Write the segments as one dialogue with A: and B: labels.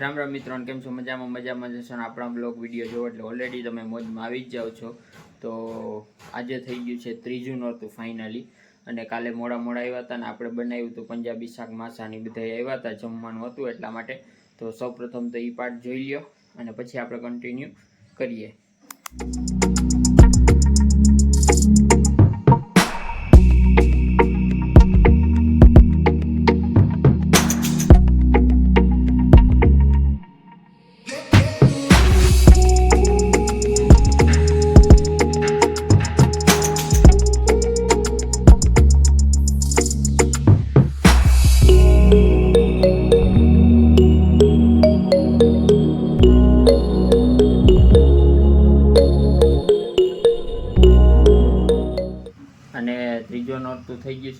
A: રામ રામ મિત્રો કેમ છો? મજામાં મજામાં જશો ને આપણા બ્લોગ વીડિયો જોવો એટલે ઓલરેડી તમે મોજમાં આવી જ જાઓ છો. તો આજે થઈ ગયું છે ત્રીજું નહોતું ફાઇનલી અને કાલે મોડા મોડા આવ્યા હતા ને આપણે બનાવ્યું હતું પંજાબી શાક માસાની બધા આવ્યા હતા જમવાનું હતું એટલા માટે. તો સૌપ્રથમ તો એ પાર્ટ જોઈ લ્યો અને પછી આપણે કન્ટિન્યુ કરીએ.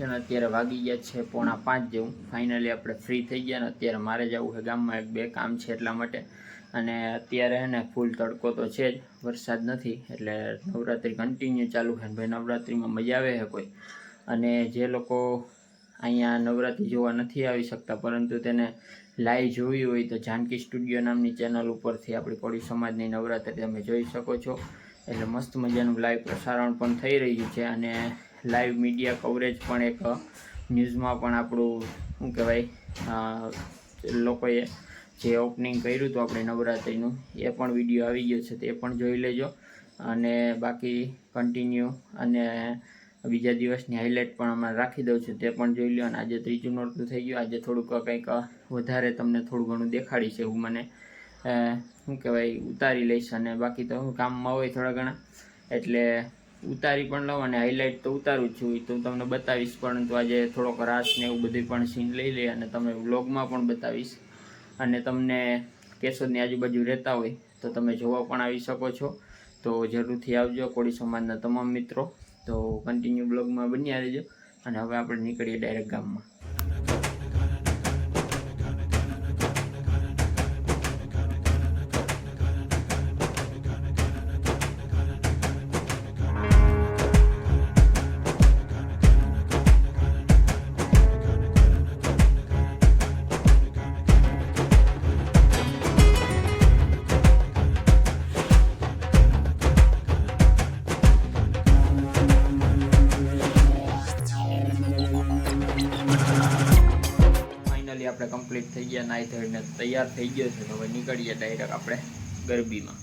A: છે અત્યારે વાગી ગયા છે પોણા પાંચ જેવું. ફાઇનલી આપણે ફ્રી થઈ ગયા ને અત્યારે મારે જવું છે ગામમાં એક બે કામ છે એટલા માટે. અને અત્યારે હે ને ફૂલ તડકો તો છે જ, વરસાદ નથી, એટલે નવરાત્રિ કન્ટિન્યુ ચાલુ છે ભાઈ નવરાત્રિમાં મજા આવે છે કોઈ. અને જે લોકો અહીંયા નવરાત્રિ જોવા નથી આવી શકતા, પરંતુ તેને લાઈવ જોવી હોય તો જાનકી સ્ટુડિયો નામની ચેનલ ઉપરથી આપણી કોળી સમાજની નવરાત્રિ તમે જોઈ શકો છો. એટલે મસ્ત મજાનું લાઈવ પ્રસારણ પણ થઈ રહ્યું છે અને લાઈવ મીડિયા કવરેજ પણ એક ન્યૂઝમાં પણ આપણું, શું કહેવાય લોકોએ જે ઓપનિંગ કર્યું હતું આપણે નવરાત્રિનું, એ પણ વીડિયો આવી ગયો છે, તે પણ જોઈ લેજો. અને બાકી કન્ટિન્યુ અને બીજા દિવસની હાઇલાઇટ પણ હમણાં રાખી દઉં છું, તે પણ જોઈ લો અને આજે ત્રીજું નોરતું થઈ ગયું. આજે થોડુંક કંઈક વધારે તમને થોડું ઘણું દેખાડી છે હું મને શું કહેવાય, ઉતારી લઈશ. અને બાકી તો હું કામમાં હોય થોડા ઘણા, એટલે ઉતારી પણ લઉં અને હાઇલાઇટ તો ઉતારું છું. તો હું તમને બતાવીશ, પરંતુ આજે થોડોક રાસ ને એવું બધું પણ સીન લઈ લઈ અને તમને વ્લોગમાં પણ બતાવીશ. અને તમને કેશોદની આજુબાજુ રહેતા હોય તો તમે જોવા પણ આવી શકો છો. તો જરૂરથી આવજો કોળી સમાજના તમામ મિત્રો. તો કન્ટિન્યુ બ્લોગમાં બન્યા રહેજો. અને હવે આપણે નીકળીએ ડાયરેક્ટ ગામમાં. આપણે કમ્પ્લીટ થઈ ગયા, નાઈ ધોઈને તૈયાર થઈ ગયો છે. તો હવે નીકળીએ ડાયરેક્ટ આપણે ગરબીમાં.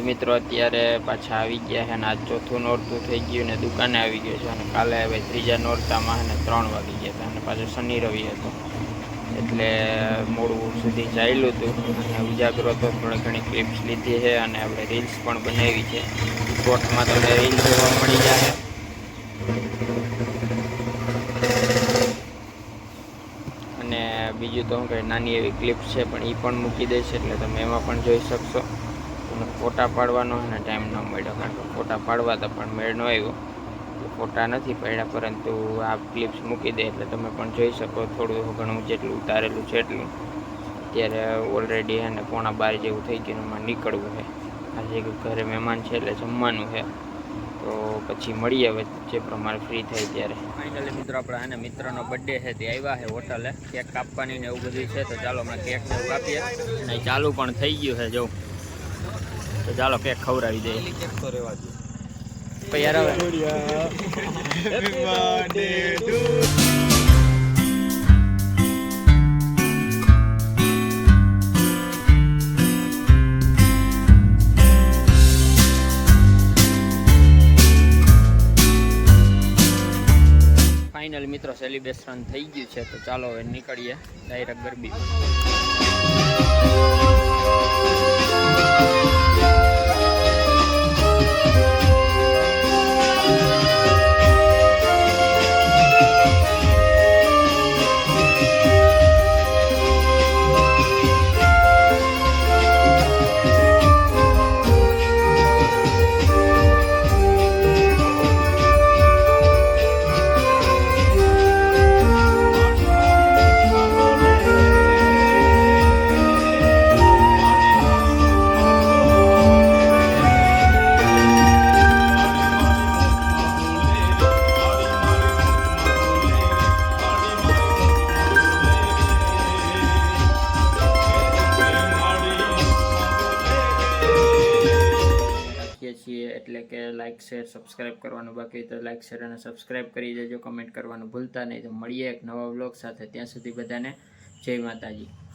A: ફાઇનલી મિત્રો અત્યારે પાછા આવી ગયા છે અને આજ ચોથું નોરતું થઈ ગયું ને દુકાને આવી ગયો છે અને કાલે હવે ત્રીજા નોરતામાં અને ત્રણ વાગી ગયા હતા અને પાછો શનિ રવિ હતો. એટલે મોડું સુધી ચાલ્યું હતું અને ઉજાગરો તો થોડી ઘણી ક્લિપ્સ લીધી છે અને આપણે રીલ્સ પણ બનાવી છે. શોર્ટમાં તમને રીલ્સ જોવા મળી જાય. અને બીજું તો શું કંઈ નાની એવી ક્લિપ્સ છે પણ એ પણ મૂકી દઈશ એટલે તમે એમાં પણ જોઈ શકશો. ફોટા પાડવાનો અને ટાઈમ ન મળ્યો. કારણ કે ફોટા પાડવા તો પણ મેળ ન આવ્યો. ફોટા નથી પાડ્યા, પરંતુ આ ક્લિપ્સ મૂકી દે એટલે તમે પણ જોઈ શકો થોડું ઘણું જેટલું ઉતારેલું છે એટલું. અત્યારે ઓલરેડી એને પોણા બાર જેવું થઈ ગયું એમાં નીકળવું છે. આજે ઘરે મહેમાન છે એટલે જમવાનું છે. તો પછી મળીએ હવે જે પ્રમાણે ફ્રી થાય ત્યારે. ફાઇનલી મિત્રો, આપણે આને મિત્રનો બર્થડે છે, તે આવ્યા છે હોટલે કેક કાપવાની ને એવું બધું છે, તો ચાલો અમે કેક ને એવું કાપીએ. અને ચાલુ પણ થઈ ગયું છે, જો. તો ચાલો કેક ખવડાવી દે. યાર હવે. ફાઇનલી મિત્રો સેલિબ્રેશન થઈ ગયું છે તો ચાલો હવે નીકળીએ. ડાયરેક્ટ ગરબી. રાખીએ છીએ એટલે કે લાઇક શેર સબસ્ક્રાઇબ કરવાનું બાકી તો લાઇક શેર અને સબસ્ક્રાઇબ કરી દેજો. કમેન્ટ કરવાનું ભૂલતા નહીં. તો મળીએ એક નવા વ્લોગ સાથે. ત્યાં સુધી બધાને જય માતાજી.